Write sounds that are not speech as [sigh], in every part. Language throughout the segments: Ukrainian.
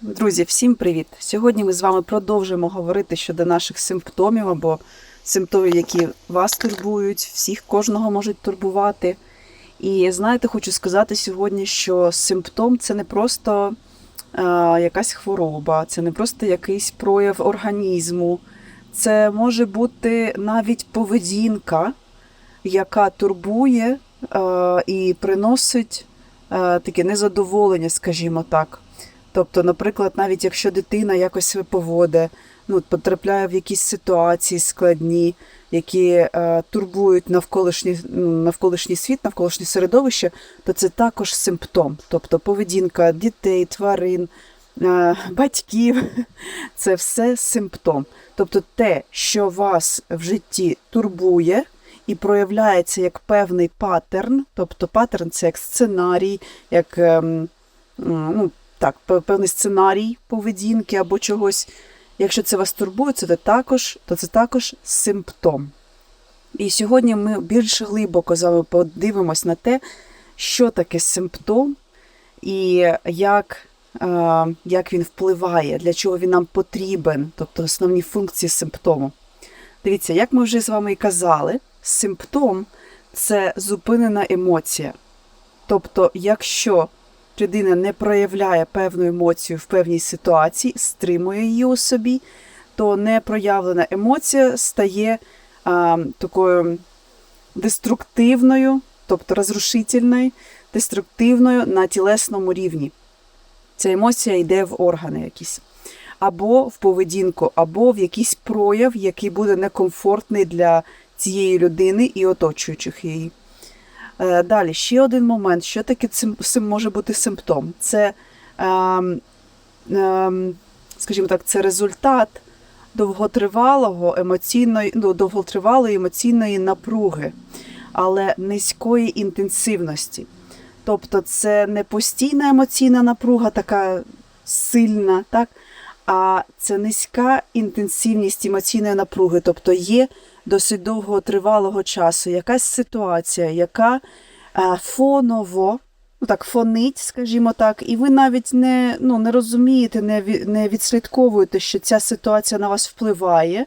Друзі, всім привіт! Сьогодні ми з вами продовжуємо говорити щодо наших симптомів або симптомів, які вас турбують, всіх кожного можуть турбувати. І знаєте, хочу сказати сьогодні, що симптом це не просто е, якась хвороба, це не просто якийсь прояв організму, це може бути навіть поведінка, яка турбує е, і приносить е, таке незадоволення, скажімо так. Тобто, наприклад, навіть якщо дитина якось себе поводить, ну, потрапляє в якісь ситуації складні, які е, турбують навколишній, ну, навколишній світ, навколишнє середовище, то це також симптом. Тобто поведінка дітей, тварин, е, батьків це все симптом. Тобто те, що вас в житті турбує. І проявляється як певний паттерн, тобто паттерн це як сценарій, як ем, ну, так, певний сценарій поведінки або чогось. Якщо це вас турбує, це також, то це також симптом. І сьогодні ми більш глибоко з вами подивимось на те, що таке симптом і як, е, як він впливає, для чого він нам потрібен, тобто основні функції симптому. Дивіться, як ми вже з вами і казали, симптом це зупинена емоція. Тобто, якщо людина не проявляє певну емоцію в певній ситуації, стримує її у собі, то непроявлена емоція стає а, такою деструктивною, тобто розрушительною, деструктивною на тілесному рівні. Ця емоція йде в органи якісь. Або в поведінку, або в якийсь прояв, який буде некомфортний для цієї людини і оточуючих її. Е, Далі, ще один момент, що таке цим, може бути симптом? Це, ем, ем, скажімо так, це результат довготривалого емоційної, ну, довготривалої емоційної напруги, але низької інтенсивності. Тобто це не постійна емоційна напруга, така сильна, так? а це низька інтенсивність емоційної напруги, тобто є досить довготривалого часу якась ситуація, яка е, фоново, ну так, фонить, скажімо так, і ви навіть не, ну, не розумієте, не, не відслідковуєте, що ця ситуація на вас впливає,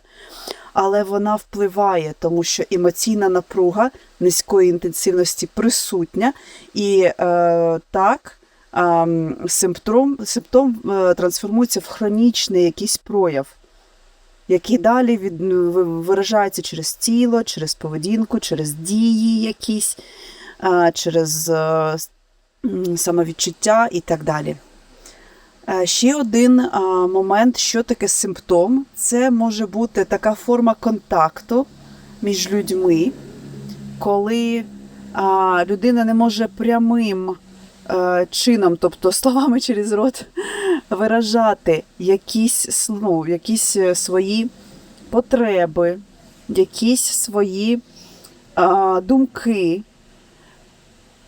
але вона впливає, тому що емоційна напруга низької інтенсивності присутня, і е, так. ем, Симптом, симптом е, трансформується в хронічний якийсь прояв які далі від, ну, виражаються через тіло, через поведінку, через дії якісь, через е, самовідчуття і так далі. Е, Ще один а, момент, що таке симптом, це може бути така форма контакту між людьми, коли людина не може прямим е, чином, тобто словами [laughs] через рот, виражати якісь, ну, якісь е, свої потреби, якісь свої а, думки,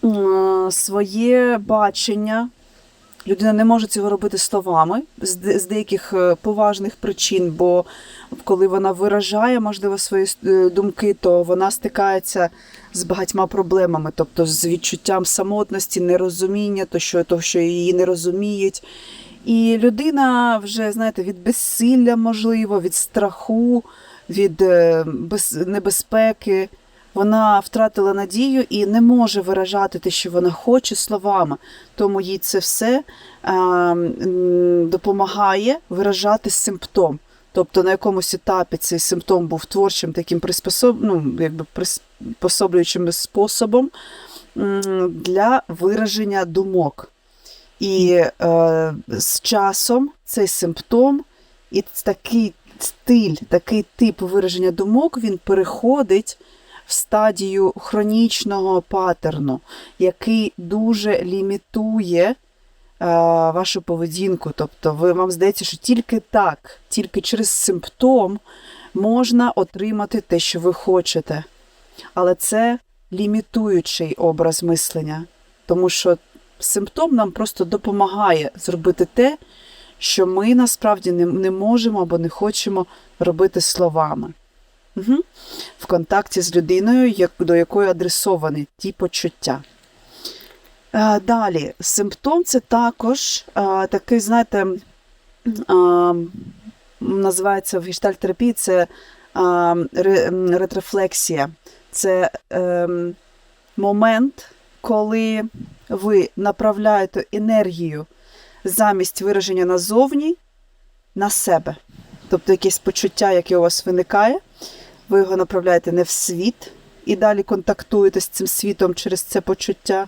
м, своє бачення. Людина не може цього робити словами з, з деяких е, поважних причин, бо коли вона виражає, можливо, свої е, думки, то вона стикається з багатьма проблемами, тобто з відчуттям самотності, нерозуміння, то що, то, що її не розуміють. І людина вже, знаєте, від безсилля, можливо, від страху, від е, небезпеки. Вона втратила надію і не може виражати те, що вона хоче словами. Тому їй це все е, допомагає виражати симптом. Тобто на якомусь етапі цей симптом був творчим таким приспособ... ну, якби приспособлюючим способом для вираження думок. І е, з часом цей симптом і такий стиль, такий тип вираження думок він переходить в стадію хронічного паттерну, який дуже лімітує е, вашу поведінку. Тобто, ви вам здається, що тільки так, тільки через симптом можна отримати те, що ви хочете. Але це лімітуючий образ мислення, тому що симптом нам просто допомагає зробити те, що ми насправді не, не можемо або не хочемо робити словами. Угу. В контакті з людиною, як, до якої адресовані ті почуття. Е, Далі, симптом це також е, такий, знаєте, а, називається в гештальтерапії це а, ре- м, ретрофлексія. Це ем, момент, коли ви направляєте енергію замість вираження назовні на себе. Тобто якесь почуття, яке у вас виникає, ви його направляєте не в світ і далі контактуєте з цим світом через це почуття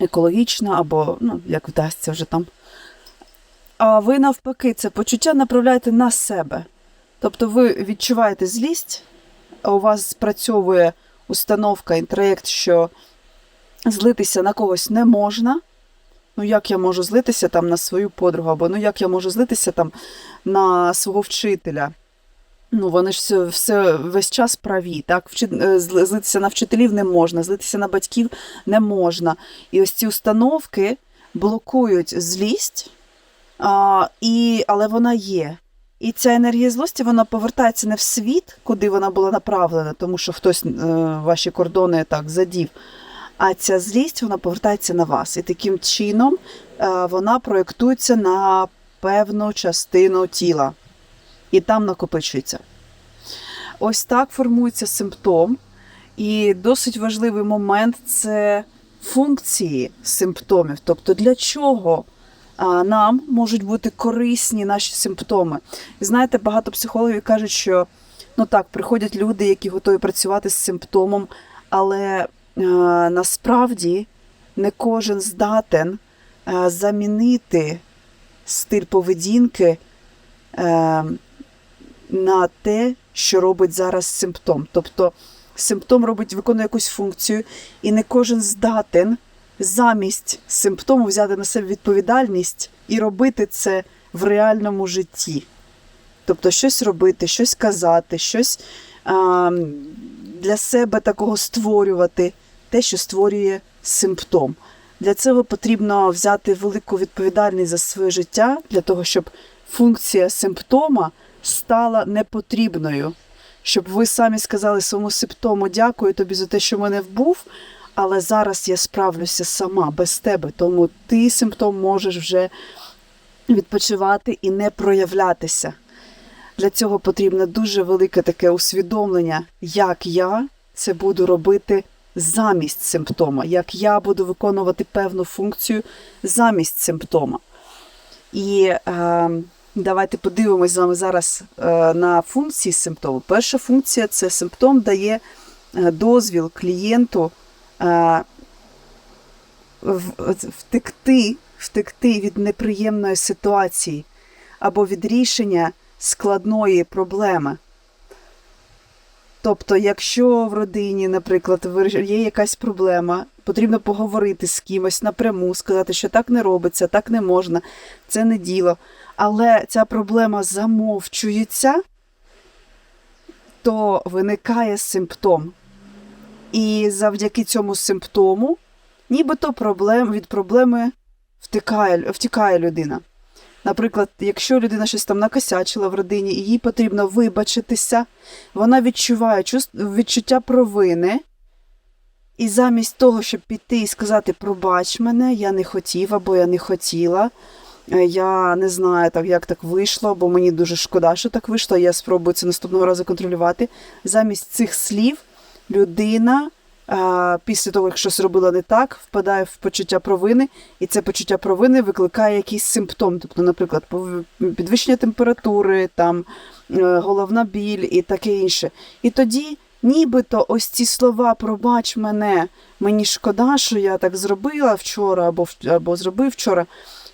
екологічно або ну, як вдасться вже там. А ви навпаки це почуття направляєте на себе. Тобто ви відчуваєте злість, а у вас спрацьовує установка, інтроєкт, що злитися на когось не можна. Ну, як я можу злитися там на свою подругу, або ну як я можу злитися там на свого вчителя. Ну, вони ж все, все весь час праві. Так? Е, злитися на вчителів не можна, злитися на батьків не можна. І ось ці установки блокують злість, а, і, але вона є. І ця енергія злості вона повертається не в світ, куди вона була направлена, тому що хтось е, ваші кордони так задів. А ця злість вона повертається на вас. І таким чином е, вона проєктується на певну частину тіла. І там накопичується. Ось так формується симптом. І досить важливий момент це функції симптомів. Тобто, для чого нам можуть бути корисні наші симптоми. І знаєте, багато психологів кажуть, що ну так, приходять люди, які готові працювати з симптомом, але насправді не кожен здатен е, замінити стиль поведінки е, на те, що робить зараз симптом. Тобто симптом робить, виконує якусь функцію, і не кожен здатен замість симптому взяти на себе відповідальність і робити це в реальному житті. Тобто щось робити, щось казати, щось а, для себе такого створювати, те, що створює симптом. Для цього потрібно взяти велику відповідальність за своє життя, для того, щоб функція симптома стала непотрібною. Щоб ви самі сказали своєму симптому дякую тобі за те, що мене вбув, але зараз я справлюся сама без тебе. Тому ти симптом можеш вже відпочивати і не проявлятися. Для цього потрібно дуже велике таке усвідомлення, як я це буду робити замість симптома, як я буду виконувати певну функцію замість симптома. І е, давайте подивимось з вами зараз е, на функції симптому. Перша функція це симптом дає е, дозвіл клієнту е, втекти, втекти від неприємної ситуації або від рішення складної проблеми. Тобто, якщо в родині, наприклад, є якась проблема, потрібно поговорити з кимось напряму, сказати, що так не робиться, так не можна, це не діло. Але ця проблема замовчується, то виникає симптом. І завдяки цьому симптому, нібито проблем, від проблеми втікає, втікає людина. Наприклад, якщо людина щось там накосячила в родині і їй потрібно вибачитися, вона відчуває відчуття провини. І замість того, щоб піти і сказати пробач мене, я не хотів або я не хотіла, е, я не знаю, так, як так вийшло, бо мені дуже шкода, що так вийшло, я спробую це наступного разу контролювати. Замість цих слів людина після того, як щось зробила не так, впадає в почуття провини, і це почуття провини викликає якийсь симптом. Тобто, наприклад, підвищення температури, там, е, головна біль і таке інше. І тоді, нібито ось ці слова пробач мене, мені шкода, що я так зробила вчора або, або зробив вчора.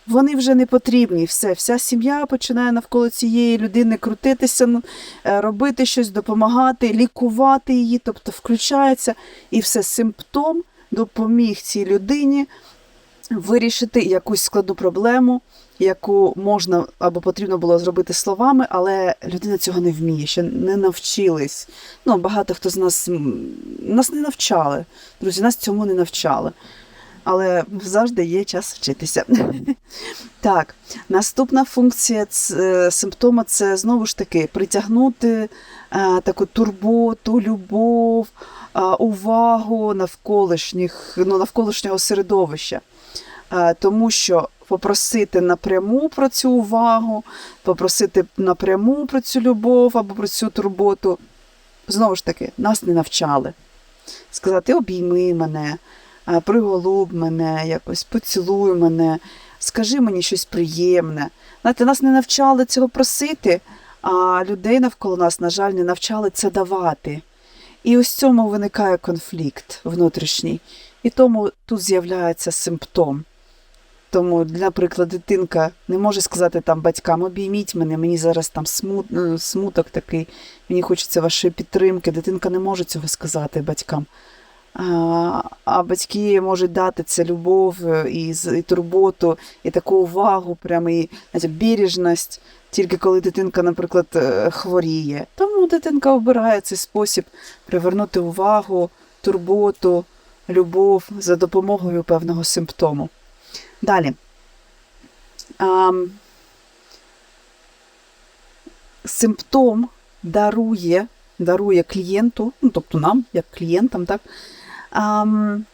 Вони вже не потрібні. Все, вся сім'я починає навколо цієї людини крутитися, ну, е, робити щось, допомагати, лікувати її, тобто включається, і все симптом допоміг цій людині вирішити якусь складну проблему, яку можна або потрібно було зробити словами, але людина цього не вміє, ще не навчились. Ну, багато хто з нас нас не навчали. Друзі, нас цьому не навчали. Але завжди є час вчитися. [laughs] Так, наступна функція е, симптома це знову ж таки притягнути е, таку турботу, любов, е, увагу навколишніх, ну, навколишнього середовища. Тому що попросити напряму про цю увагу, попросити напряму про цю любов або про цю турботу, знову ж таки, нас не навчали. Сказати, обійми мене, приголуб мене, якось поцілуй мене, скажи мені щось приємне. Знаєте, нас не навчали цього просити, а людей навколо нас, на жаль, не навчали це давати. І ось цьому виникає конфлікт внутрішній. І тому тут з'являється симптом. Тому, наприклад, дитинка не може сказати там батькам, обійміть мене, мені зараз там смут, смуток такий, мені хочеться вашої підтримки. Дитинка не може цього сказати батькам. А, а батьки можуть дати це любов е, і, і турботу, і таку увагу, прямо і знаєте, бережність, тільки коли дитинка, наприклад, е, хворіє. Тому дитинка обирає цей спосіб привернути увагу, турботу, любов за допомогою певного симптому. Далі. Ам, симптом дарує, дарує клієнту, ну, тобто нам, як клієнтам, так, ам,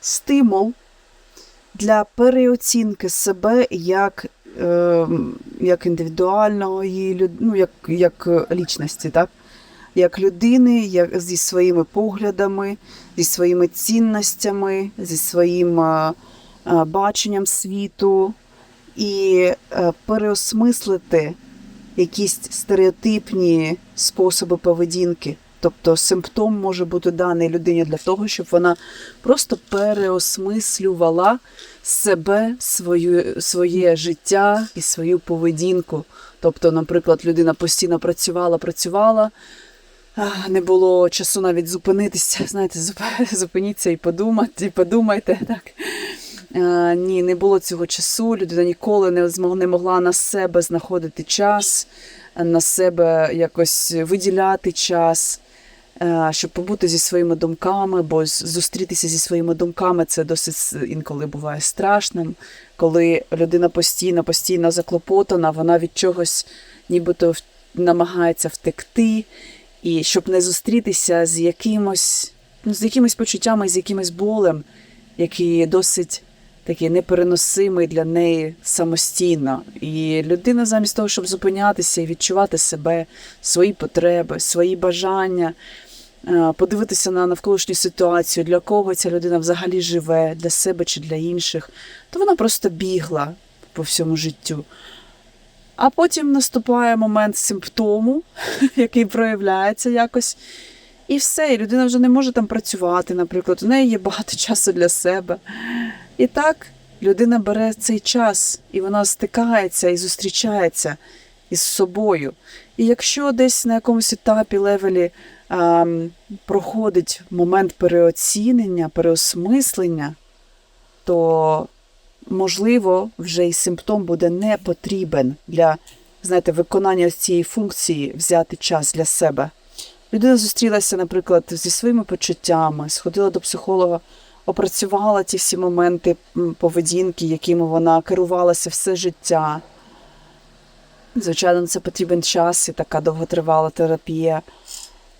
стимул для переоцінки себе як, е, як індивідуальної, ну, як, як лічності, так? як людини, як, зі своїми поглядами, зі своїми цінностями, зі своїм е, е, баченням світу і е, переосмислити якісь стереотипні способи поведінки. Тобто симптом може бути даний людині для того, щоб вона просто переосмислювала себе, свою, своє життя і свою поведінку. Тобто, наприклад, людина постійно працювала, працювала, не було часу навіть зупинитися. Знаєте, зуп- [laughs] зупиніться і подумати, і подумайте. Так. Е, ні, не було цього часу. Людина ніколи не не могла на себе знаходити час, на себе якось виділяти час, е, щоб побути зі своїми думками, бо зустрітися зі своїми думками це досить інколи буває страшним. Коли людина постійно, постійно заклопотана, вона від чогось нібито намагається втекти, і щоб не зустрітися з якимось, ну, з якимись почуттями, з якимось болем, який досить такий непереносимий для неї самостійно. І людина замість того, щоб зупинятися і відчувати себе, свої потреби, свої бажання, е, подивитися на навколишню ситуацію, для кого ця людина взагалі живе, для себе чи для інших, то вона просто бігла по всьому життю. А потім наступає момент симптому, [laughs] який проявляється якось. І все, і людина вже не може там працювати, наприклад, у неї є багато [laughs] часу для себе. І так людина бере цей час, і вона стикається і зустрічається із собою. І якщо десь на якомусь етапі левелі ем, проходить момент переоцінення, переосмислення, то можливо вже і симптом буде не потрібен для знаєте, виконання цієї функції взяти час для себе. Людина зустрілася, наприклад, зі своїми почуттями, сходила до психолога, опрацювала ті всі моменти поведінки, якими вона керувалася все життя. Звичайно, це потрібен час і така довготривала терапія.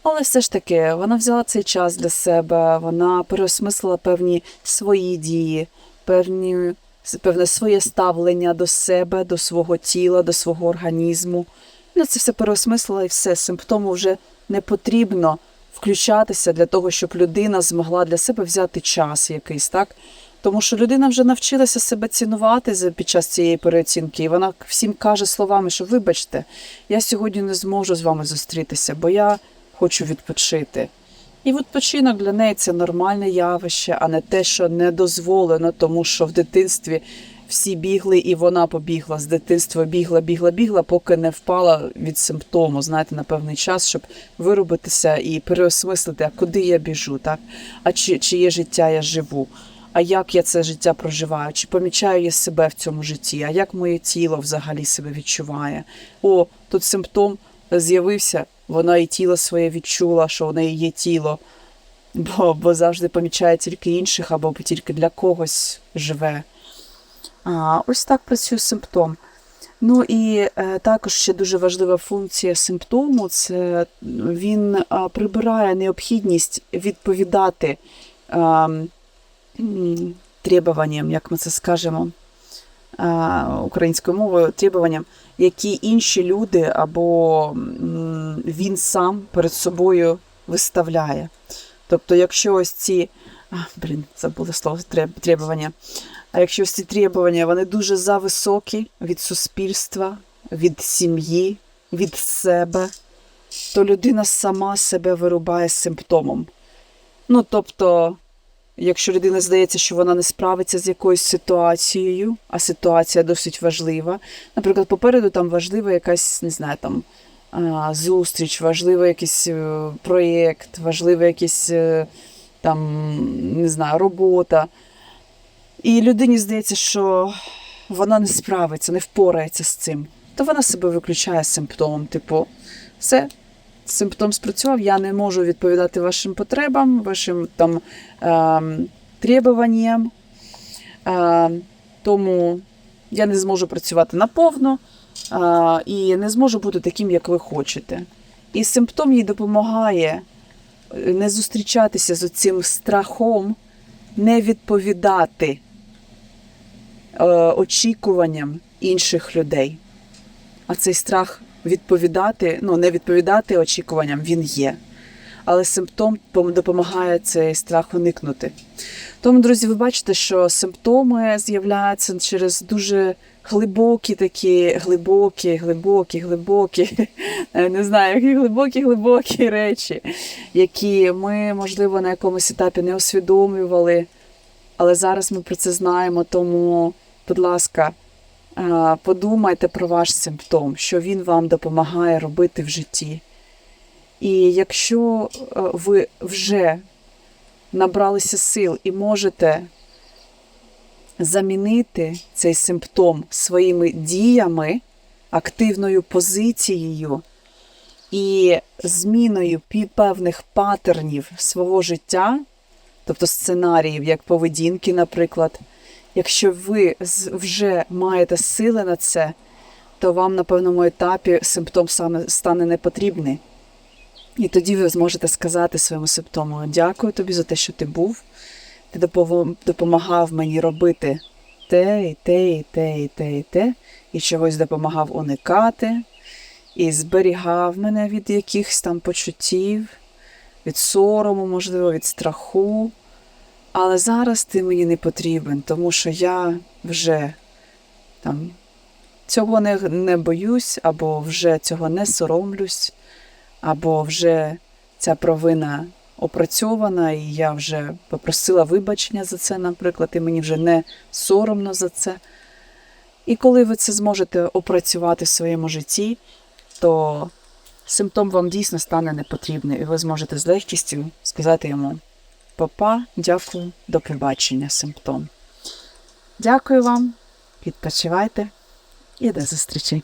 Але все ж таки, вона взяла цей час для себе, вона переосмислила певні свої дії, певні, певне своє ставлення до себе, до свого тіла, до свого організму. Ну, це все переосмислила і все. Симптому вже не потрібно включатися для того, щоб людина змогла для себе взяти час якийсь, так? Тому що людина вже навчилася себе цінувати під час цієї переоцінки, і вона всім каже словами, що вибачте, я сьогодні не зможу з вами зустрітися, бо я хочу відпочити. І відпочинок для неї це нормальне явище, а не те, що не дозволено, тому що в дитинстві всі бігли, і вона побігла з дитинства, бігла, бігла, бігла, поки не впала від симптому, знаєте, на певний час, щоб виробитися і переосмислити, а куди я біжу, так? А чи, чиє життя я живу? А як я це життя проживаю? Чи помічаю я себе в цьому житті? А як моє тіло взагалі себе відчуває? О, тут симптом з'явився, вона і тіло своє відчула, що в неї є тіло, бо, бо завжди помічає тільки інших або тільки для когось живе. А, ось так працює симптом. Ну і е, також ще дуже важлива функція симптому це він прибирає необхідність відповідати требуванням, як ми це скажемо українською мовою, требуванням, які інші люди або він сам перед собою виставляє. Тобто, якщо ось ці, а, блін, забула слово требування. А якщо ці требування, вони дуже зависокі від суспільства, від сім'ї, від себе, то людина сама себе вирубає симптомом. Ну, тобто, якщо людина здається, що вона не справиться з якоюсь ситуацією, а ситуація досить важлива. Наприклад, попереду там важлива якась, не знаю, там зустріч, важливий якийсь е, проєкт, важлива якийсь е, там, не знаю, робота. І людині здається, що вона не справиться, не впорається з цим, то вона себе виключає симптомом. Типу, все, симптом спрацював, я не можу відповідати вашим потребам, вашим там ем, требуванням, ем, тому я не зможу працювати наповно е, і не зможу бути таким, як ви хочете. І симптом їй допомагає е, не зустрічатися з цим страхом, не відповідати е, очікуванням інших людей. А цей страх відповідати, ну не відповідати очікуванням, він є. Але симптом допомагає цей страх уникнути. Тому, друзі, ви бачите, що симптоми з'являються через дуже глибокі такі, глибокі, глибокі, глибокі, е, [laughs] не знаю, які глибокі, глибокі речі, які ми, можливо, на якомусь етапі не усвідомлювали. Але зараз ми про це знаємо, тому, будь ласка, подумайте про ваш симптом, що він вам допомагає робити в житті. І якщо е, ви вже набралися сил і можете замінити цей симптом своїми діями, активною позицією і зміною певних патернів свого життя, тобто сценаріїв, як поведінки, наприклад, якщо ви вже маєте сили на це, то вам на певному етапі симптом стане не потрібний. І тоді ви зможете сказати своєму симптому: дякую тобі за те, що ти був. Ти допомагав мені робити те, і те, і те, і те, і те, і чогось допомагав уникати, і зберігав мене від якихось там почуттів, від сорому, можливо, від страху. Але зараз ти мені не потрібен, тому що я вже там цього не, не боюсь, або вже цього не соромлюсь, або вже ця провина опрацьована, і я вже попросила вибачення за це, наприклад, і мені вже не соромно за це. І коли ви це зможете опрацювати в своєму житті, то симптом вам дійсно стане непотрібний, і ви зможете з легкістю сказати йому: Папа, дякую, до побачення, симптом. Дякую вам, відпочивайте і до зустрічі.